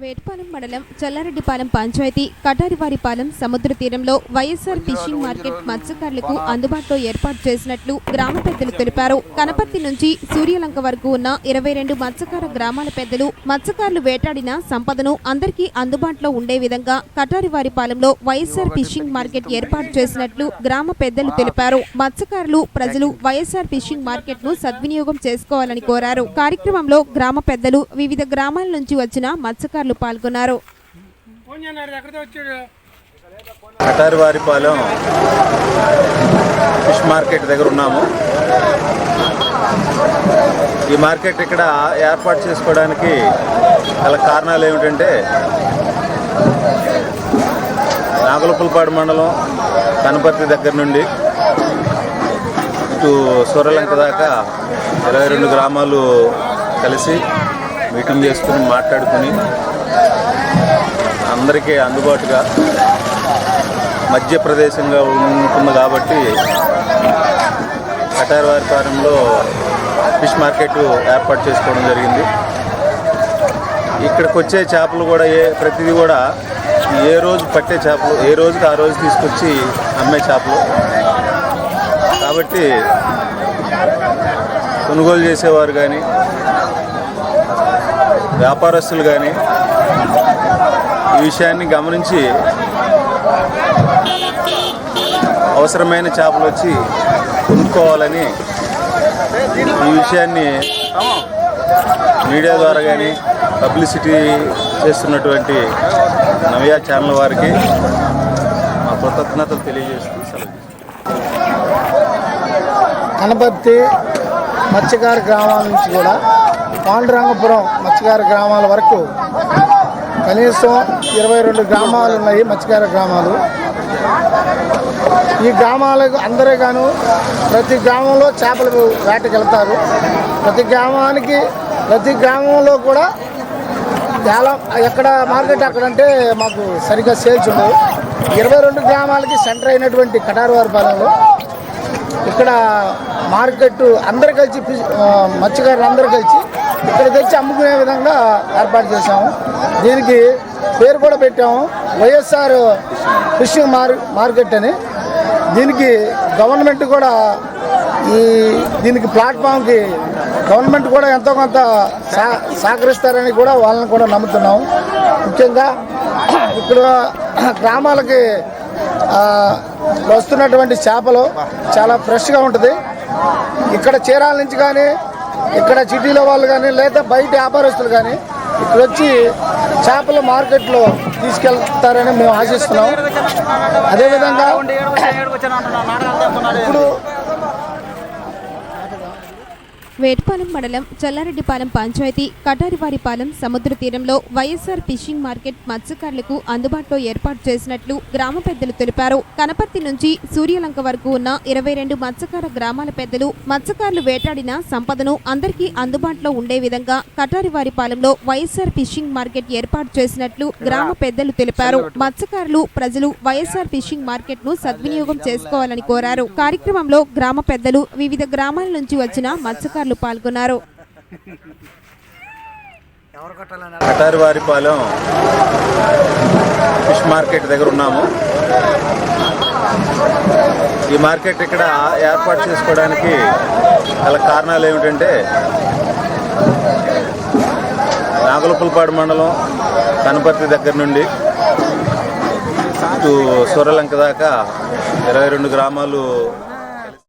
వేటపాలెం మండలం చల్లారెడ్డిపాలెం పంచాయతీ కటారివారిపాలెం సముద్ర తీరంలో వైఎస్ఆర్ ఫిషింగ్ మార్కెట్ మత్స్యకారులకు అందుబాటులో ఏర్పాటు చేసినట్లు గ్రామ పెద్దలు తెలిపారు. కనపర్తి నుంచి సూర్యలంక వరకు ఉన్న ఇరవై రెండు మత్స్యకార గ్రామాల పెద్దలు మత్స్యకారులు వేటాడిన సంపదను అందరికీ అందుబాటులో ఉండే విధంగా కటారివారిపాలెంలో వైఎస్ఆర్ ఫిషింగ్ మార్కెట్ ఏర్పాటు చేసినట్లు గ్రామ పెద్దలు తెలిపారు. మత్స్యకారులు ప్రజలు వైఎస్ఆర్ ఫిషింగ్ మార్కెట్ను సద్వినియోగం చేసుకోవాలని కోరారు. కార్యక్రమంలో గ్రామ పెద్దలు వివిధ గ్రామాల నుంచి వచ్చిన మత్స్యకారులు పాల్గొన్నారు. ఫోన్ ఫిష్ మార్కెట్ దగ్గర ఉన్నాము. ఈ మార్కెట్ ఇక్కడ ఏర్పాటు చేసుకోవడానికి గల కారణాలు ఏమిటంటే నాగలపులపాడు మండలం కనపర్తి దగ్గర నుండి ఇటు సూర్యలంక దాకా ఇరవై రెండు గ్రామాలు కలిసి మీటింగ్ చేసుకుని మాట్లాడుకుని అందరికీ అందుబాటుగా మధ్య ప్రదేశంగా ఉంటుంది కాబట్టి కటార్వారి ఫారంలో ఫిష్ మార్కెట్ ఏర్పాటు చేసుకోవడం జరిగింది. ఇక్కడికి వచ్చే చేపలు కూడా ఏ ప్రతిదీ కూడా ఏ రోజు పట్టే చేపలు ఏ రోజుకి ఆ రోజు తీసుకొచ్చి అమ్మే చేపలు. కాబట్టి కొనుగోలు చేసేవారు కానీ వ్యాపారస్తులు కానీ ఈ విషయాన్ని గమనించి అవసరమైన చేపలు వచ్చి కొనుక్కోవాలని ఈ విషయాన్ని మీడియా ద్వారా కానీ పబ్లిసిటీ చేస్తున్నటువంటి నవ్య ఛానల్ వారికి మా కృతజ్ఞతలు తెలియజేస్తూ సెలవు కనపర్తి మత్స్యకార గ్రామాల నుంచి కూడా పాండురంగపురం మత్స్యకార గ్రామాల వరకు కనీసం ఇరవై రెండు గ్రామాలు ఉన్నాయి మత్స్యకార గ్రామాలు. ఈ గ్రామాలకు అందరే గాను ప్రతి గ్రామంలో చేపలు వేటకి వెళ్తారు ప్రతి గ్రామానికి ప్రతి గ్రామంలో కూడా చాలా ఎక్కడ మార్కెట్ అక్కడంటే మాకు సరిగ్గా సేల్స్ ఉండవు. ఇరవై రెండు గ్రామాలకి సెంటర్ అయినటువంటి కటారువారిపాలెంలో ఇక్కడ మార్కెట్ అందరు కలిసి మత్స్యకారులు అందరు కలిసి ఇక్కడ తెచ్చి అమ్ముకునే విధంగా ఏర్పాటు చేశాము. దీనికి పేరు కూడా పెట్టాము. వైఎస్ఆర్ ఫిషింగ్ మార్ మార్కెట్ అని. దీనికి గవర్నమెంట్ కూడా ఈ దీనికి ప్లాట్ఫామ్కి గవర్నమెంట్ కూడా ఎంతో కొంత సహకరిస్తారని కూడా వాళ్ళని కూడా నమ్ముతున్నాం ముఖ్యంగా ఇక్కడ గ్రామాలకి వస్తున్నటువంటి చేపలు చాలా ఫ్రెష్గా ఉంటుంది. ఇక్కడ చీరాల నుంచి కానీ ఇక్కడ సిటీలో వాళ్ళు కానీ లేదా బయట వ్యాపారస్తులు కానీ ఇక్కడ వచ్చి చేపల మార్కెట్లో తీసుకెళ్తారని మేము ఆశిస్తున్నాం. అదేవిధంగా ఇప్పుడు వేటపాలెం మండలం చల్లారెడ్డిపాలెం పంచాయతీ కటారివారిపాలెం సముద్ర తీరంలో వైఎస్ఆర్ ఫిషింగ్ మార్కెట్ మత్స్యకారులకు అందుబాటులో ఏర్పాటు చేసినట్లు గ్రామ పెద్దలు తెలిపారు. కనపర్తి నుంచి సూర్యలంక వరకు ఉన్న ఇరవై రెండు మత్స్యకార గ్రామాల పెద్దలు మత్స్యకారులు వేటాడిన సంపదను అందరికీ అందుబాటులో ఉండే విధంగా కటారివారిపాలెంలో వైఎస్ఆర్ ఫిషింగ్ మార్కెట్ ఏర్పాటు చేసినట్లు గ్రామ పెద్దలు తెలిపారు. మత్స్యకారులు ప్రజలు వైఎస్ఆర్ ఫిషింగ్ మార్కెట్ను సద్వినియోగం చేసుకోవాలని కోరారు. కార్యక్రమంలో గ్రామ పెద్దలు వివిధ గ్రామాల నుంచి వచ్చిన మత్స్యకారులు పాల్గొన్నారు. కటారివారిపాలెం ఫిష్ మార్కెట్ దగ్గర ఉన్నాము. ఈ మార్కెట్ ఇక్కడ ఏర్పాటు చేసుకోవడానికి గల కారణాలు ఏమిటంటే నాగలపులపాడు మండలం కనపర్తి దగ్గర నుండి ఇటు సూర్యలంక దాకా ఇరవై రెండు గ్రామాలు